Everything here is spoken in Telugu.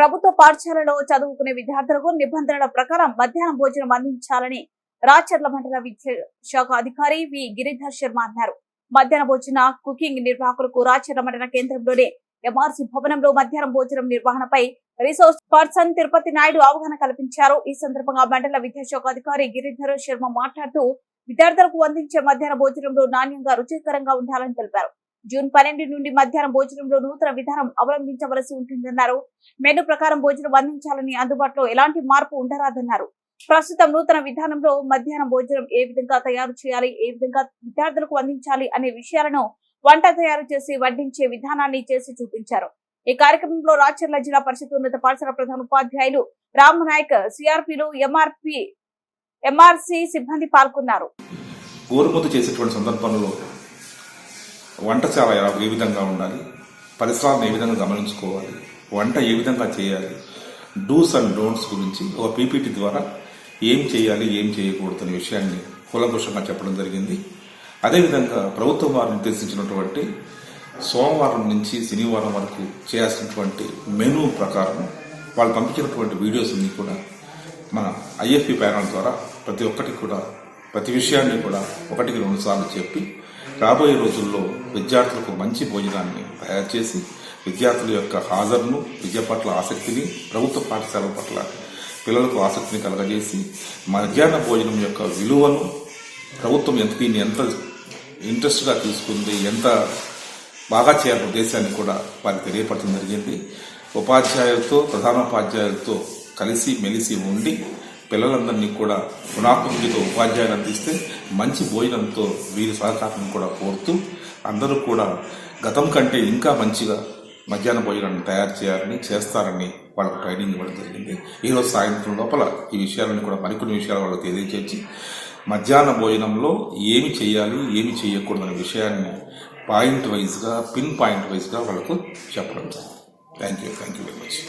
ప్రభుత్వ పాఠశాలలో చదువుకునే విద్యార్థులకు నిబంధనల ప్రకారం మధ్యాహ్నం భోజనం అందించాలని రాచర్ల మండల విద్యా శాఖ అధికారి వి. గిరిధర్ శర్మ అన్నారు. మధ్యాహ్న భోజన కుకింగ్ నిర్వాహకులకు రాచర్ల మండల కేంద్రంలోని ఎంఆర్సీ భవనంలో మధ్యాహ్నం భోజనం నిర్వహణపై రిసోర్స్ పర్సన్ తిరుపతి నాయుడు అవగాహన కల్పించారు. ఈ సందర్భంగా మండల విద్యాశాఖ అధికారి గిరిధర్ శర్మ మాట్లాడుతూ విద్యార్థులకు అందించే మధ్యాహ్న భోజనంలో నాణ్యంగా రుచికరంగా ఉండాలని తెలిపారు. జూన్ పన్నెండు నుండి మధ్యాహ్నం భోజనంలో నూతన విధానం అవలంబించవలసి ఉంటుందన్నారు. మెను ప్రకారం భోజనం అందించాలని అందుబాటులో ఎలాంటి మార్పు ఉండరాదన్నారు. ప్రస్తుతం నూతన విధానంలో మధ్యాహ్నం భోజనం ఏ విధంగా తయారు చేయాలి ఏ విధంగా విద్యార్థులకు అందించాలి అనే విషయాలను వంట తయారు చేసి వడ్డించే విధానాన్ని చేసి చూపించారు. ఈ కార్యక్రమంలో రాచర్ల జిల్లా పరిషత్ ఉన్నత పాఠశాల ప్రధాన ఉపాధ్యాయులు రామ్ నాయక్ సిఆర్పిలు ఎంఆర్పి ఎంఆర్సి సిబ్బంది పాల్గొన్నారు. చేసేటువంటి సందర్భంలో వంటశాల ఎలా ఏ విధంగా ఉండాలి? పరిసరాలను ఏ విధంగా గమనించుకోవాలి? వంట ఏ విధంగా చేయాలి? డూస్ అండ్ డోంట్స్ గురించి ఒక పీపీటీ ద్వారా ఏం చేయాలి ఏం చేయకూడదు అనే విషయాన్ని కులభూషంగా చెప్పడం జరిగింది. అదేవిధంగా ప్రభుత్వం వారు నిర్దేశించినటువంటి సోమవారం నుంచి శనివారం వరకు చేయాల్సినటువంటి మెనూ ప్రకారం వాళ్ళు పంపించినటువంటి వీడియోస్ అన్ని కూడా మన ఐఎఫ్పి ప్యానల్ ద్వారా ప్రతి ఒక్కటి కూడా ప్రతి విషయాన్ని కూడా ఒకటికి రెండు సార్లు చెప్పి రాబోయే రోజుల్లో విద్యార్థులకు మంచి భోజనాన్ని తయారు చేసి విద్యార్థుల యొక్క హాజరును విద్య పట్ల ఆసక్తిని ప్రభుత్వ పాఠశాలల పట్ల పిల్లలకు ఆసక్తిని కలగజేసి మధ్యాహ్న భోజనం యొక్క విలువను ప్రభుత్వం ఎంత దీన్ని ఎంత ఇంట్రెస్ట్గా తీసుకుంది ఎంత బాగా చేయాలి ఉద్దేశాన్ని కూడా వారికి తెలియపరచడం జరిగింది. ఉపాధ్యాయులతో ప్రధానోపాధ్యాయులతో కలిసి మెలిసి ఉండి పిల్లలందరినీ కూడా గుణాత్మకతో ఉపాధ్యాయులు అందిస్తే మంచి భోజనంతో వీరి సహకారం కూడా కోరుతూ అందరూ కూడా గతం కంటే ఇంకా మంచిగా మధ్యాహ్న భోజనాన్ని తయారు చేయాలని చేస్తారని వాళ్ళకు ట్రైనింగ్ ఇవ్వడం జరిగింది. ఈరోజు సాయంత్రం లోపల ఈ విషయాలను కూడా మరికొన్ని విషయాలు వాళ్ళకి తెలియజేసి మధ్యాహ్న భోజనంలో ఏమి చేయాలి ఏమి చేయకూడదు అనే విషయాన్ని పాయింట్ వైజ్గా పిన్ పాయింట్ వైజ్గా వాళ్ళకు చెప్పడం జరిగింది. Thank you thank you very much